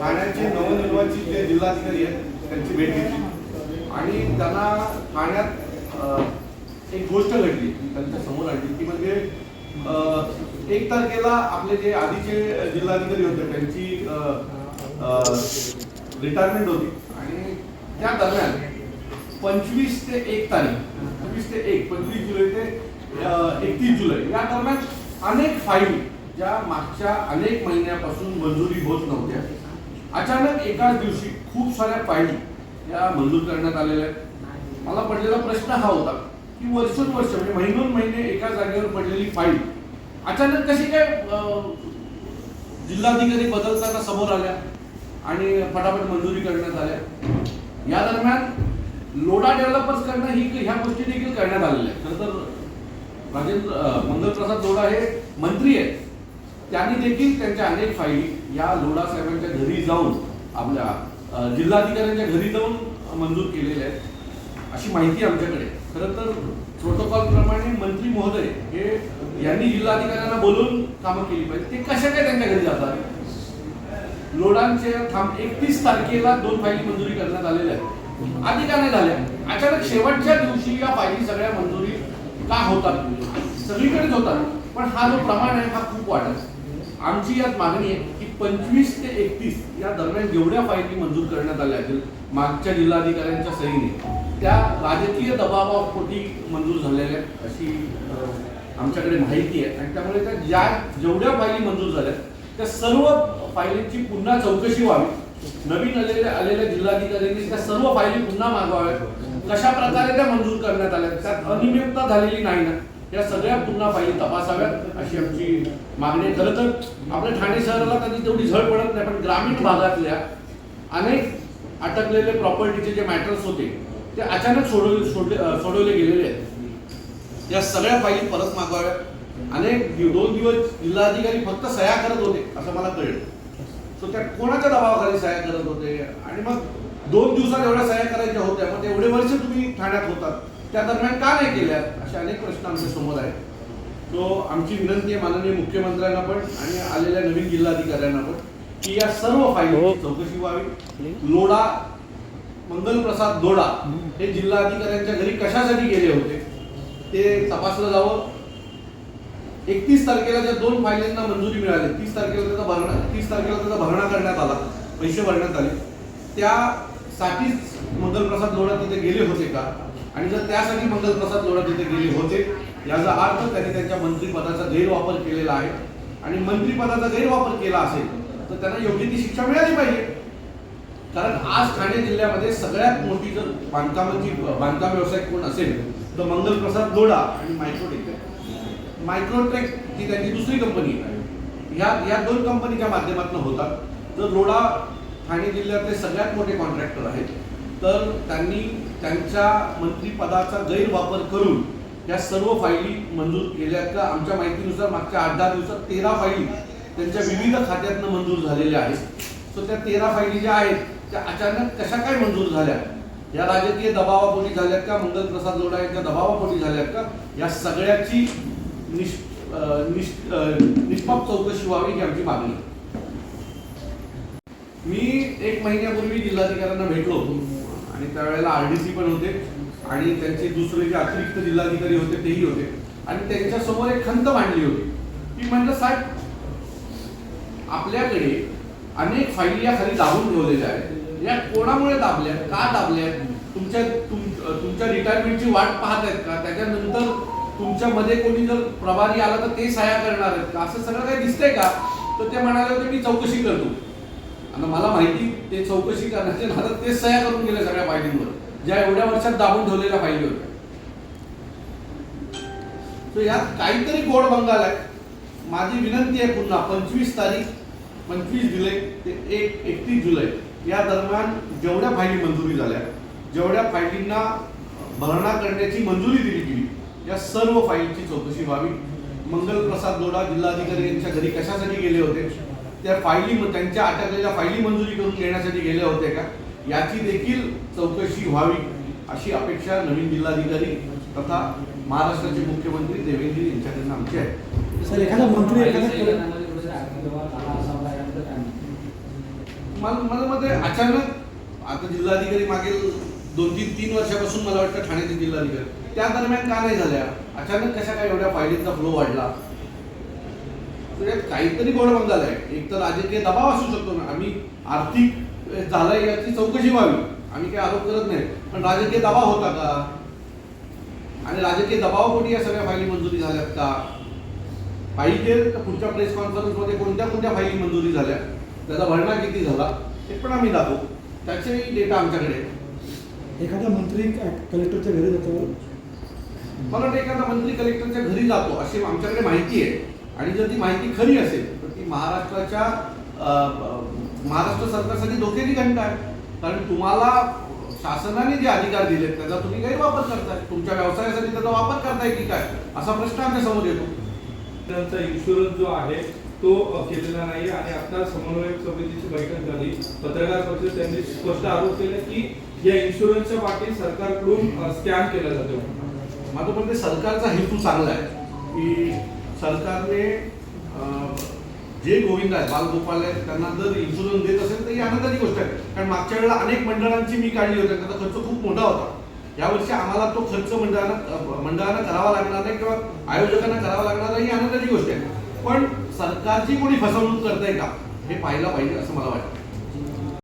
ठाण्याचे नवनिर्वाचित जे जिल्हाधिकारी आहेत त्यांची भेट घेतली. आणि त्यांना ठाण्यात एक गोष्ट घडली त्यांच्यासमोर आणली ती म्हणजे एक तारखेला आपले जे आधीचे जिल्हाधिकारी होते त्यांची रिटायरमेंट होती. आणि त्या दरम्यान पंचवीस ते एक तारीख पंचवीस ते एक पंचवीस जुलै ते एकतीस जुलै या दरम्यान अनेक फाईल ज्या मागच्या अनेक महिन्यापासून मंजुरी होत नव्हत्या. अचानक एकाच दिवशी खूप साऱ्या पायरी या मंजूर करण्यात आलेल्या आहेत. मला पडलेला प्रश्न हा होता की वर्षोनवर्ष म्हणजे महिनोन महिने एका जागेवर पडलेली फाईल अचानक कशी काय जिल्हाधिकारी बदलताना समोर आल्या आणि फटाफट मंजुरी करण्यात आल्या? या दरम्यान लोडा डेव्हलपर्स करणं ही ह्या गोष्टी देखील करण्यात आलेल्या आहेत. खरं तर राजेंद्र मंगलप्रसाद लोडा हे मंत्री आहेत. त्यांनी देखील त्यांच्या अनेक फाईली या लोढा साहेबांच्या घरी जाऊन आपल्या जिल्हाधिकाऱ्यांच्या घरी जाऊन मंजूर केलेल्या आहेत. अशी माहिती आमच्याकडे खरं तर प्रोटोकॉल प्रमाणे मंत्री महोदय हे यांनी जिल्हाधिकाऱ्यांना बोलून कामं केली पाहिजे ते कशा काय त्यांच्या घरी जातात? लोडांचे थांब एकतीस तारखेला दोन फायली मंजुरी करण्यात आलेल्या आहेत. आधी का नाही झाल्या? अचानक शेवटच्या दिवशी या फायली सगळ्या मंजुरी का होतात? सगळीकडेच होतात. पण हा जो प्रमाण आहे हा खूप वाढत आमची यात मागणी आहे की पंचवीस ते एकतीस या दरम्यान जेवढ्या फायली मंजूर करण्यात आल्या असतील मागच्या जिल्हाधिकाऱ्यांच्या सहीने त्या राजकीय दबावापोटी मंजूर झालेल्या आहेत अशी आमच्याकडे माहिती आहे. आणि त्यामुळे त्या ज्या जेवढ्या फायली मंजूर झाल्या त्या सर्व फायलींची पुन्हा चौकशी व्हावी. नवीन आलेल्या आलेल्या जिल्हाधिकाऱ्यांनी त्या सर्व फायली पुन्हा मागवाव्यात. कशा प्रकारे त्या मंजूर करण्यात आल्या त्यात अनियमितता झालेली नाही ना. या सगळ्या पुन्हा पाहिजे तपासाव्यात अशी आमची मागणी खरं तर आपल्या ठाणे शहराला कधी तेवढी झळ पडत नाही पण ग्रामीण भागातल्या अनेक अटकलेले प्रॉपर्टीचे जे मॅटर्स होते ते अचानक सोडवले सोडले सोडवले गेलेले आहेत. या सगळ्या फायली परत मागवाव्यात. अनेक दिव- दोन दिवस जिल्हाधिकारी फक्त सह्या करत होते असं मला कळलं. सो त्या कोणाच्या दबावाखाली सह्या करत होते? आणि मग दोन दिवसात एवढ्या सह्या करायच्या होत्या मग एवढे वर्ष तुम्ही ठाण्यात होतात. त्या दरम्यान का नाही केल्या असे अनेक प्रश्न आमच्यासमोर आहेत. तो आमची विनंती आहे माननीय मुख्यमंत्र्यांना पण आणि आलेल्या नवीन जिल्हाधिकाऱ्यांना पण की या सर्व फायली चौकशी व्हावी. लोडा मंगलप्रसाद लोडा हे जिल्हाधिकाऱ्यांच्या घरी कशासाठी गेले होते? ते तपासलं जावं. एकतीस तारखेला ज्या दोन फायलींना मंजुरी मिळाली. तीस तारखेला त्याचा भरणा तीस तारखेला त्याचा भरणा करण्यात आला. पैसे भरण्यात आले. त्यासाठीच मंगलप्रसाद लोढा तिथे गेले होते का? आणि जर त्यासाठी मंगलप्रसाद लोढा तिथे गेले होते याचा अर्थ त्यांनी त्यांच्या मंत्रिपदाचा गैरवापर केलेला आहे. आणि मंत्रिपदाचा गैरवापर केला असेल तर त्यांना योग्य ती शिक्षा मिळाली पाहिजे. कारण आज ठाणे जिल्ह्यामध्ये सगळ्यात मोठी जर बांधकामाची बांधकाम व्यवसाय कोण असेल तर मंगलप्रसाद लोढा आणि मायक्रोटेक. मायक्रोटेक ही त्यांची दुसरी कंपनी आहे. ह्या या दोन कंपनीच्या माध्यमातून होतात. तर लोढा ठाणे जिल्ह्यातले सगळ्यात मोठे कॉन्ट्रॅक्टर आहेत. तर त्यांनी त्यांच्या मंत्रिपदाचा गैरवापर करून या सर्व फायली मंजूर केल्या. का आमच्या माहितीनुसार मागच्या आठ दहा दिवसात तेरा फायली त्यांच्या विविध खात्यातनं मंजूर झालेल्या आहेत. सो त्या तेरा फायली ज्या आहेत त्या अचानक कशा काय मंजूर झाल्या? या राजकीय दबावापोटी झाल्यात का? मंगलप्रसाद लोढा यांच्या दबावापोटी झाल्यात का? या सगळ्याची निष अं, निष्पाप चौकशी व्हावी ही आमची मागणी मी एक महिन्यापूर्वी जिल्हाधिकाऱ्यांना भेटलो. आणि त्यावेळेला आरडीसी पण होते. आणि त्यांचे दुसरे जे अतिरिक्त जिल्हाधिकारी होते तेही होते. आणि त्यांच्यासमोर एक खंत मांडली होती. की म्हणलं साहेब आपल्याकडे अनेक फाईली या खाली दाबून ठेवलेल्या आहेत. या कोणामुळे दाबल्या का दाबल्या तुमच्या तुम- तुमच्या रिटायरमेंटची वाट पाहत आहेत का? त्याच्यानंतर तुमच्यामध्ये कोणी जर प्रभारी आला तर ते सहाय्या करणार आहेत का? असं सगळं काही दिसतंय का? तर ते म्हणाले होते मी चौकशी करतो. आणि मला माहिती ते चौकशी करण्याचे नादात ते सह्या करून गेले सगळ्या फायलींवर ज्या एवढ्या वर्षात दाबून ठेवलेल्या फायली होत्या तर यात काहीतरी गोड बंगाल आहे. माझी विनंती आहे पुन्हा पंचवीस तारीख पंचवीस जुलै ते एक एकतीस जुलै या दरम्यान जेवढ्या फायली मंजुरी झाल्या जेवढ्या फायलींना भरणा करण्याची मंजुरी दिली गेली या सर्व फाईलची चौकशी व्हावी. मंगलप्रसाद दोडा जिल्हाधिकारी यांच्या घरी कशासाठी गेले होते? त्या फायली त्यांच्या अटकलेल्या फायली मंजुरी करून घेण्यासाठी गेले होते का? याची देखील चौकशी व्हावी अशी अपेक्षा नवीन जिल्हाधिकारी तथा महाराष्ट्राचे मुख्यमंत्री देवेंद्र यांच्याकडनं आमची आहे. सर एखादा मंत्री मला मला मध्ये अचानक आता जिल्हाधिकारी मागील दोन तीन तीन वर्षापासून मला वाटतं ठाण्याचे जिल्हाधिकारी त्या दरम्यान का नाही झाल्या? अचानक कशा काय एवढ्या फायलींचा फ्लो वाढला? तर यात काहीतरी गोडबंद झालाय एक तर राजकीय दबाव असू शकतो ना. आम्ही आर्थिक झालंय याची चौकशी व्हावी. आम्ही काही आरोप करत नाही. पण राजकीय दबाव होता का? आणि राजकीय दबावापोटी या सगळ्या फायली मंजुरी झाल्यात का? पाहिजे तर पुढच्या प्रेस कॉन्फरन्समध्ये कोणत्या कोणत्या फायली मंजुरी झाल्या? त्याचा भरणा किती झाला? हे पण आम्ही दाखवू. त्याचेही डेटा आमच्याकडे. एखादा मंत्री कलेक्टरच्या घरी जातो. मला वाटतं एखादा मंत्री कलेक्टरच्या घरी जातो अशी आमच्याकडे माहिती आहे. आणि जर ती माहिती खरी असेल तर ती महाराष्ट्राच्या महाराष्ट्र सरकारसाठी धोक्याची घंटा आहे कारण तुम्हाला शासनाने जे अधिकार दिलेत त्याचा तुम्ही गैरवापर करताय. तुमच्या व्यवसायासाठी त्याचा वापर करताय की काय? असा प्रश्न आमच्यासमोर येतो. त्यांचा इन्शुरन्स जो आहे तो केलेला नाही आणि आता समन्वयक समितीची बैठक झाली. पत्रकार परिषदेत त्यांनी स्पष्ट आरोप केला की या इन्शुरन्सच्या पाठी सरकारकडून स्कॅम केला जातो. माझं म्हणते सरकारचा हेतू चांगला आहे. की सरकारने जे गोविंद आहेत बालगोपाल आहेत त्यांना जर इन्शुरन्स देत असेल तर ही आनंदाची गोष्ट आहे. कारण मागच्या वेळेला अनेक मंडळांची मी काढली होती त्याचा खर्च खूप मोठा होता. यावर्षी आम्हाला तो खर्च मंडळानं मंडळांना मंडळानं करावा लागणार नाही किंवा आयोजकांना करावा लागणार नाही ही आनंदाची गोष्ट आहे. पण सरकारची कोणी फसवणूक करताय का? हे पाहायला पाहिजे असं मला वाटतं.